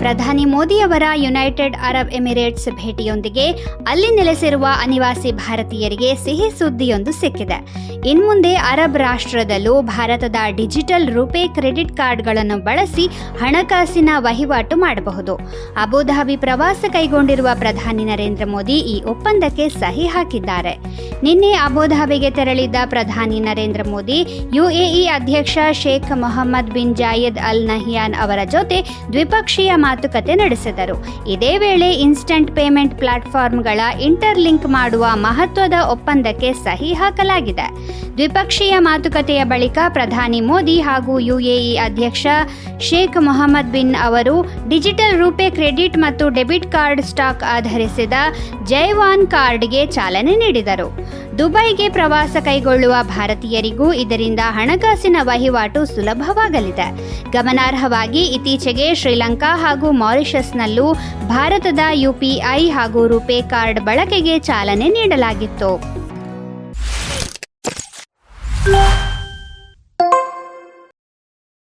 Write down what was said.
ಪ್ರಧಾನಿ ಮೋದಿಯವರ United Arab Emirates ಭೇಟಿಯೊಂದಿಗೆ ಅಲ್ಲಿ ನೆಲೆಸಿರುವ ಅನಿವಾಸಿ ಭಾರತೀಯರಿಗೆ ಸಿಹಿ ಸುದ್ದಿಯೊಂದು ಸಿಕ್ಕಿದೆ. ಇನ್ಮುಂದೆ ಅರಬ್ ರಾಷ್ಟ್ರದಲ್ಲೂ ಭಾರತದ ಡಿಜಿಟಲ್ ರೂಪೇ ಕ್ರೆಡಿಟ್ ಕಾರ್ಡ್ಗಳನ್ನು ಬಳಸಿ ಹಣಕಾಸಿನ ವಹಿವಾಟು ಮಾಡಬಹುದು. ಅಬುಧಾಬಿ ಪ್ರವಾಸ ಕೈಗೊಂಡಿರುವ ಪ್ರಧಾನಿ ನರೇಂದ್ರ ಮೋದಿ ಈ ಒಪ್ಪಂದಕ್ಕೆ ಸಹಿ ಹಾಕಿದ್ದಾರೆ. ನಿನ್ನೆ ಅಬುಧಾಬಿಗೆ ತೆರಳಿದ್ದ ಪ್ರಧಾನಿ ನರೇಂದ್ರ ಮೋದಿ, ಯುಎಇ ಅಧ್ಯಕ್ಷ Sheikh Mohammed bin Zayed Al Nahyan ಅವರ ಜೊತೆ ದ್ವಿಪಕ್ಷೀಯ ಮಾತುಕತೆ ನಡೆಸಿದರು. ಇದೇ ವೇಳೆ ಇನ್ಸ್ಟಂಟ್ ಪೇಮೆಂಟ್ ಪ್ಲಾಟ್ಫಾರ್ಮ್ಗಳ ಇಂಟರ್ಲಿಂಕ್ ಮಾಡುವ ಮಹತ್ವದ ಒಪ್ಪಂದಕ್ಕೆ ಸಹಿ ಹಾಕಲಾಗಿದೆ. ದ್ವಿಪಕ್ಷೀಯ ಮಾತುಕತೆಯ ಬಳಿಕ ಪ್ರಧಾನಿ ಮೋದಿ ಹಾಗೂ ಯುಎಇ ಅಧ್ಯಕ್ಷ ಶೇಖ್ ಮೊಹಮ್ಮದ್ ಬಿನ್ ಅವರು ಡಿಜಿಟಲ್ ರೂಪೆ ಕ್ರೆಡಿಟ್ ಮತ್ತು ಡೆಬಿಟ್ ಕಾರ್ಡ್ ಸ್ಟಾಕ್ ಆಧರಿಸಿದ ಜೈವಾನ್ ಕಾರ್ಡ್ಗೆ ಚಾಲನೆ ನೀಡಿದರು. ದುಬೈಗೆ ಪ್ರವಾಸ ಕೈಗೊಳ್ಳುವ ಭಾರತೀಯರಿಗೂ ಇದರಿಂದ ಹಣಕಾಸಿನ ವಹಿವಾಟು ಸುಲಭವಾಗಲಿದೆ. ಗಮನಾರ್ಹವಾಗಿ ಇತ್ತೀಚೆಗೆ ಶ್ರೀಲಂಕಾ ಹಾಗೂ ಮಾರಿಷಸ್ನಲ್ಲೂ ಭಾರತದ ಯುಪಿಐ ಹಾಗೂ ರೂಪೇ ಕಾರ್ಡ್ ಬಳಕೆಗೆ ಚಾಲನೆ ನೀಡಲಾಗಿತ್ತು.